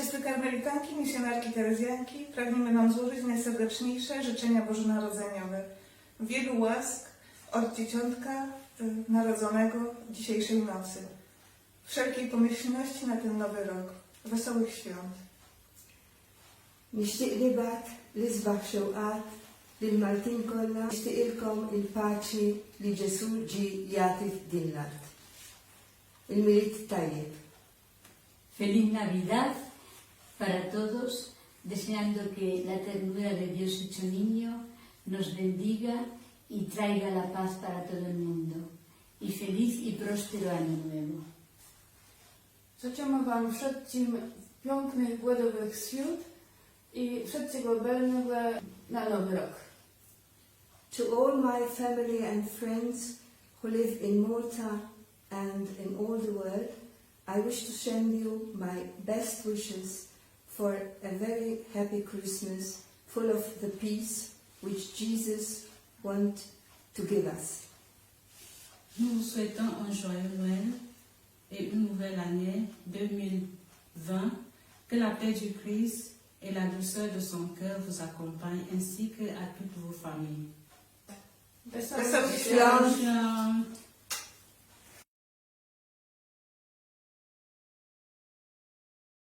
Siostry karmelitanki, misjonarki terezjanki, pragniemy Wam złożyć najserdeczniejsze życzenia bożonarodzeniowe. Wielu łask od Dzieciątka y, Narodzonego dzisiejszej nocy. Wszelkiej pomyślności na ten nowy rok. Wesołych świąt. Nixtieq bat l-isbaħ xewqat lil Maltin kollha nixtieqilkom il-paċi li Ġesu ġi jagħti f'din l-art. Il-milit tajjeb. Feliz Navidad para todos, deseando que la ternura de Dios hecho niño nos bendiga y traiga la paz para todo el mundo. Y feliz y próspero año nuevo. Życzymy Wam wszystkim pięknych, głodowych świąt i wszystkiego dobrego na nowy rok. To all my family and friends who live in Malta and in all the world, I wish to send you my best wishes for a very happy Christmas full of the peace which Jesus wants to give us. Nous vous souhaitons un joyeux Noël et une nouvelle année 2020. Que la paix du Christ et la douceur de son cœur vous accompagnent ainsi que à toutes vos familles. Świąt!